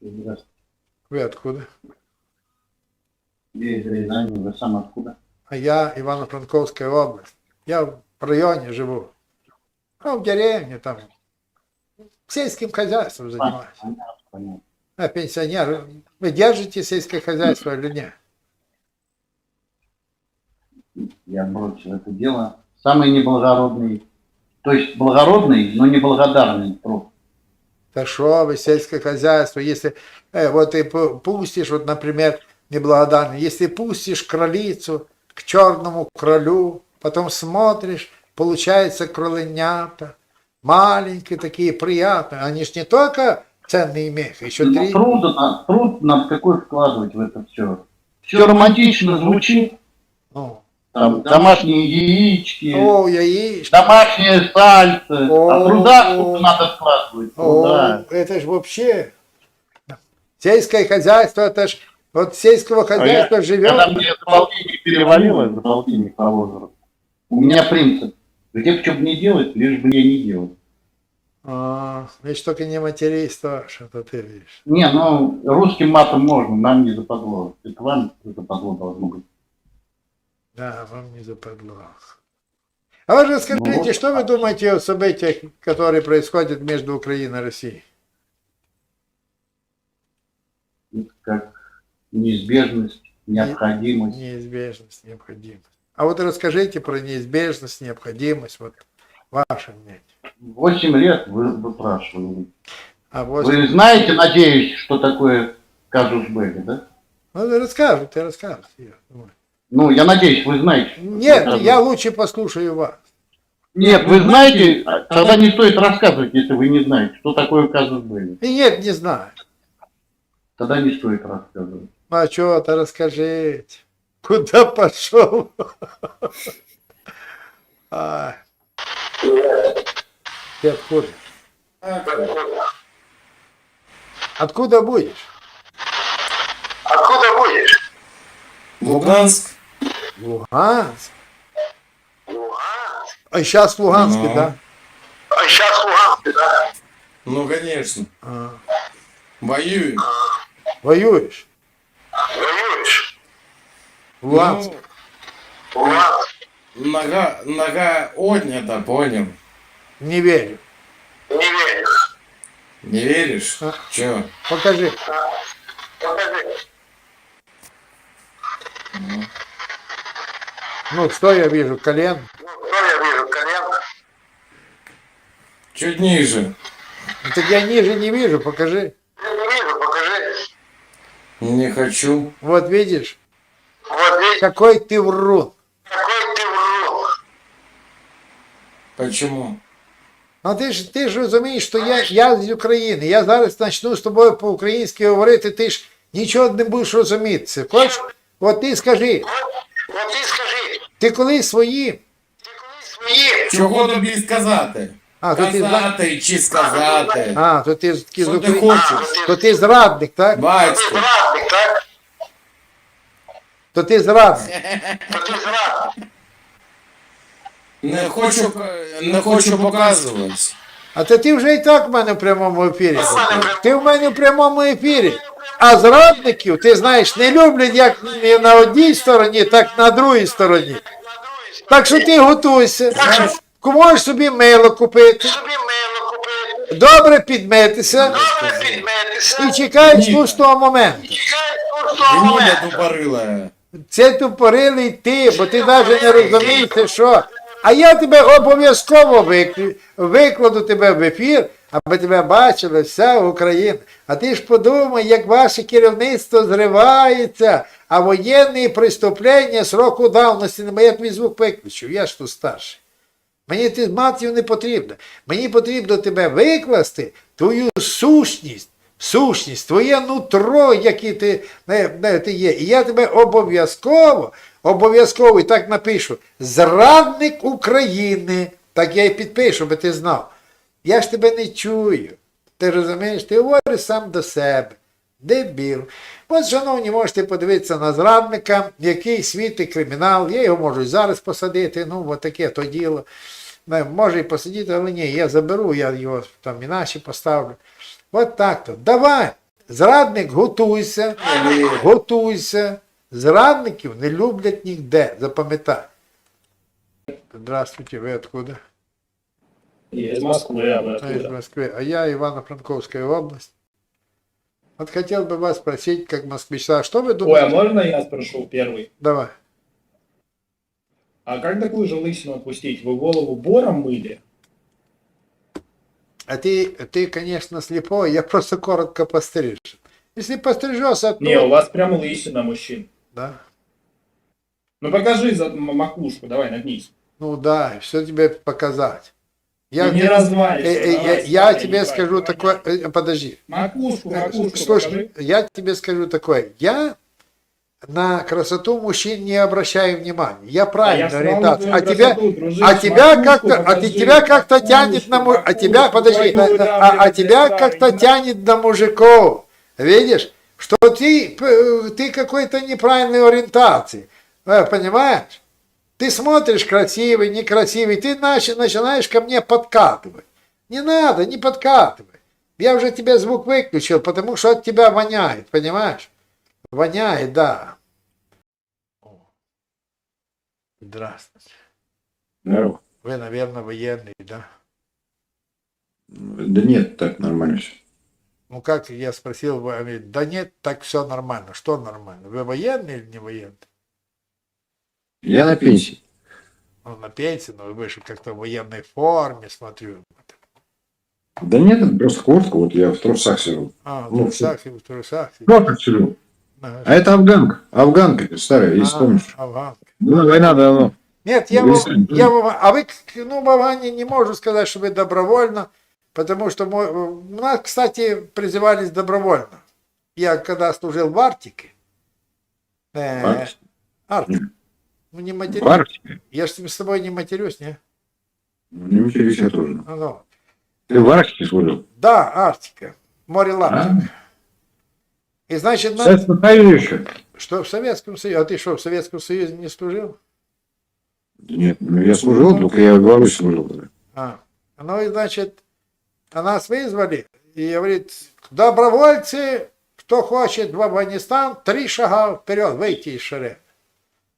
Здравствуйте. Вы откуда? Я из Рязани, вы сам откуда? А я Ивано-Франковская область. Я в районе живу. Ну, в деревне там. Сельским хозяйством занимаюсь. Понятно, понятно. А пенсионер, вы держите сельское хозяйство или нет? Я бросил это дело. Самый неблагородный, то есть благородный, но неблагодарный труд. Да что вы, сельское хозяйство, если э, вот ты пу- пустишь, вот, например, неблагодарный, если пустишь кролицу к черному кролю, потом смотришь, получается кроленята, маленькие такие, приятные, они ж не только ценный мех, еще Но три... труд, на- труд надо какой вкладывать в это все. Все романтично звучит. Ну, Там домашние яички, о, яички, домашнее сальце. О, А труда сколько надо вкладывать. о, это ж вообще... Сельское хозяйство, это ж от сельского А я- хозяйства живет... Когда мне за полтинник перевалило, за полтинник по возрасту, у меня принцип. Где бы что бы не делать, лишь бы я не делал. А, видишь, только не материнство, что ты видишь. Не, ну, русским матом можно, нам не западло. Это вам западло должно быть. Да, вам не западло. А вы же скажите, Ну, что вы думаете о событиях, которые происходят между Украиной и Россией? Это как неизбежность, необходимость. Неизбежность, необходимость. А вот расскажите про неизбежность, необходимость, вот ваше мнение. Восемь лет вы выпрашивали. А вот, Вы знаете, надеюсь, что такое казус Белли, да? ну, расскажете, расскажете. я думаю. Ну, я надеюсь, вы знаете. Нет, казус- я лучше послушаю вас. Нет, вы знаете, а тогда не стоит рассказывать, если вы не знаете, что такое казус Белли. И нет, не знаю. Тогда не стоит рассказывать. А что-то расскажите. Куда пошел? А. Ты откуда? Откуда будешь? Откуда будешь? Луганск? Луганск. А сейчас в Луганске, Ну. да? А сейчас Луганск, да? Ну, конечно. А. Воюем. Воюешь? Воюешь? В Луганск. Ну, Луганск. нога, нога отнята, понял. Не верю. Не верю. Не веришь? А. Чё? Покажи. Покажи. Ну, что я вижу? Колен. Ну, что я вижу? Колено? Чуть ниже. Ну, Так я ниже не вижу, покажи. Я не вижу, покажи. Не хочу. Вот видишь, Вот видишь, какой ты врун. какой ты врун. Почему? Ну ти ж ти ж розумієш, що я, я з України. Я зараз почну з тобою по-українськи говорити, ти ж нічого не будеш розуміти. Хочеш? От ти скажи, От, от ти скажи, Ти коли свої. ти коли свої, Чого тобі сказати? А, то ти, Казати чи сказати? а, то ти, з- з Що ти хочеш? То ти зрадник, так? ти Батько. зрадник, так? То ти зрадник. То ти зрадник. Не хочу, не хочу показувати. А то ти вже і так в мене в прямому ефірі. в мене в прямому- Ти в мене в прямому ефірі. А зрадників, ти знаєш, не люблять як на одній стороні, так і на другій стороні. Так що ти готуйся. Можеш собі мило купити, добре підметися. і чекай Ні. слушного моменту. Це тупорилий ти, бо ти навіть не розумієш, що. А я тебе обов'язково викладу тебе в ефір, аби тебе бачила вся Україна. А ти ж подумай, як ваше керівництво зривається, а воєнні преступлення сроку давності немає. Я тобі звук виключу, я ж тут старший. Мені ти матів не потрібно. Мені потрібно тебе викласти, твою сущність, сущність, твоє нутро, яке ти, не, не, ти є. І я тебе обов'язково, обов'язково і так напишу: Зрадник України. Так я і підпишу, бо ти знав. Я ж тебе не чую. Ти розумієш, ти говориш сам до себе. Дебіл. От, шановні, можете подивитися на зрадника, який світить кримінал. Я його можу і зараз посадити. Ну, от таке то діло. Може і посидіти, але ні, я заберу, я його там інакше поставлю. От так то. Давай. Зрадник, готуйся, готуйся. Зрадників не люблять ніде, запам'ятай. Здравствуйте, ви откуда? Я из Москвы, а вы Я из откуда? Москвы. А я Ивано-Франковская область. Вот хотел бы вас спросить, как москвича, что вы Ой, а думаете? можно я спрошу первый? Давай. А как такую же лысину отпустить? Вы голову бором мыли? А ты, ты, конечно, слепой, я просто коротко пострижен. Если пострижешься, то... Не, у вас прям лысина, мужчин. Да. Ну покажи за макушку, давай, нагнись. Ну да, все тебе показать. Я, не э, э, я, я вставай, тебе скажу такое... э, Подожди. Макушку, макушку Слушай, покажи. я тебе скажу такое. Я на красоту мужчин не обращаю внимания. Я А я правильно сразу ориентация. А тебя, красоту, дружище, а тебя макушку как-то, а ты, покажи, тебя как-то тянет на му- а тебя, подожди, на- да, а, а тебя да, как-то да. тянет на мужиков. Видишь, что ты, п- ты какой-то неправильной ориентации. Э, Понимаешь? Ты смотришь красивый, некрасивый, ты начи- начинаешь ко мне подкатывать. Не надо, не подкатывай. Я уже тебе звук выключил, потому что от тебя воняет, понимаешь? Воняет, да. Здравствуйте. Здорово. Вы, наверное, военный, да? Да нет, так нормально все. Ну как я спросил, да нет, так все нормально. Что нормально? Вы военный или не военный? Я на пенсии. Ну, на пенсии, но вы же как-то в военной форме, смотрю. Да нет, просто куртка, вот я в трусах сижу. А, в Ну, трусах в трусах. Ну, сижу. Ага. А это афганка. Афганка старая, если А, помнишь. Афганка. Была война давно. Нет, я, Ну, в- если- я в- а вы, ну, в Афгане не могу сказать, что вы добровольно, потому что у нас, кстати, призывались добровольно. Я когда служил в Арктике, э, Арктика. Ну не матерюсь, В Арктике. я же с тобой не матерюсь, не? Ну, Не матерюсь я тоже. Ну, ну. Ты в Арктике служил? Да, Арктика, море А? Лаптик. И значит, В на- Советском Союзе. что в Советском Союзе, а ты что, в Советском Союзе не служил? Нет, ну я служил, только я в Беларуси служил. А, ну и значит, а нас вызвали и говорит, добровольцы, кто хочет в Афганистан, три шага вперед, выйти из шеренги.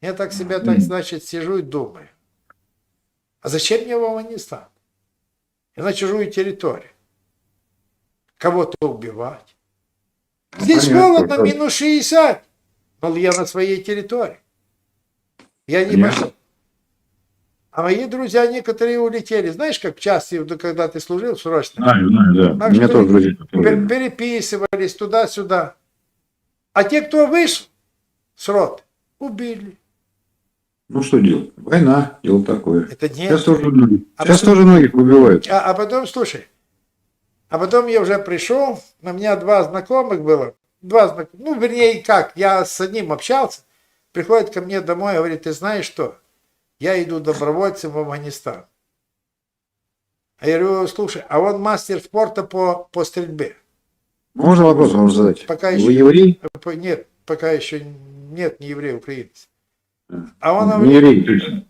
Я так себя, так значит, сижу и думаю, а зачем мне в Афганистан? Я на чужую территорию. Кого-то убивать. Здесь Понятно, холодно, как. минус 60. Но я на своей территории. Я не Понятно. пошел. А мои друзья некоторые улетели. Знаешь, как часто, когда ты служил срочно, Знаю, знаю, да. Так У меня что тоже друзья. служили. переписывались туда-сюда. А те, кто вышел с роты, убили. Ну что делать? Война, дело такое. Это не... Сейчас тоже А сейчас потом- тоже многих убивают. А, а потом, слушай, а потом я уже пришел, у меня два знакомых было, два знакомых, ну, вернее, как, я с одним общался, приходит ко мне домой и говорит, ты знаешь что, я иду добровольцем в Афганистан. А я говорю, слушай, а он мастер спорта по, по стрельбе. Можно вопрос вам задать? Пока Вы еще- еврей? Нет, пока еще нет, не еврей, украинец. А, он Не еврей, точно.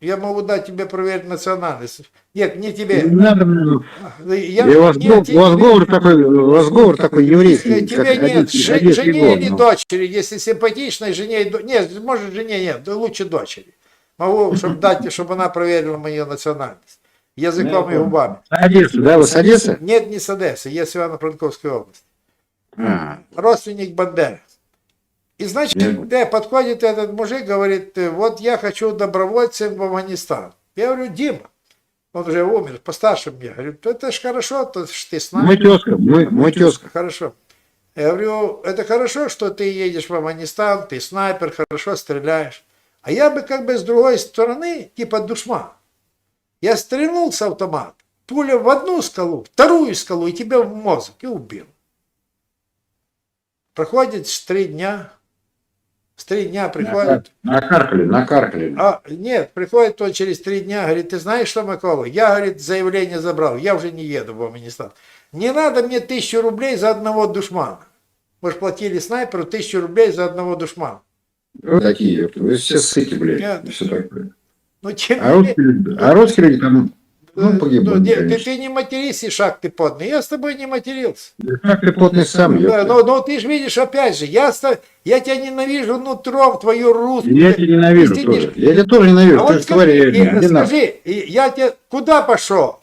я могу дать тебе проверить национальность. Нет, не тебе. Не надо мне. Я, И у вас, нет, у вас тебе- говор такой, у вас говор такой еврейский, Тебе как нет, одесский- же- одесский жене или ну. дочери, если симпатичной жене, нет, может жене нет, лучше дочери. Могу, чтобы дать, чтобы она проверила мою национальность. Языком и Ну, губами. С Одессы, да? Вы с Одессы? Нет, не с Одессы, я с Ивано-Франковской области. А, Родственник Бандеры. И значит, Я- да, подходит этот мужик, говорит, «Э, вот я хочу добровольцем в Афганистан. Я говорю, Дима, он уже умер, постарше меня. Говорю, это ж хорошо, то ж ты с нами. Мой тезка, мой, мой тезка. Хорошо. Я говорю, это хорошо, что ты едешь в Афганистан, ты снайпер, хорошо стреляешь. А я бы как бы с другой стороны, типа душман. Я стрельнул с автомата, пуля в одну скалу, вторую скалу и тебя в мозг и убил. Проходит три дня, с три дня приходит, Накаркали, накаркали. а, нет, приходит он через три дня, говорит, ты знаешь что, Микола, я, говорит, заявление забрал, я уже не еду в Афганистан. Не надо мне тысячу рублей за одного душмана. Мы же платили снайперу тысячу рублей за одного душмана. Вы такие, вы все сыки, блядь, и все такое. Ну, тем А русские а русские люди там, ну, погибли, Ну, не- ты, ты не матерись, Ишак, ты потный. Я с тобой не матерился. Как ты сам, Да, но, но ты же видишь, опять же, я, ста- я тебя ненавижу нутром, твою русскую. Я тебя ненавижу Ты тоже. Я тебя тоже ненавижу. А Ты вот скажи, реальная. и- Иди нахуй. скажи, я тебе куда пошел?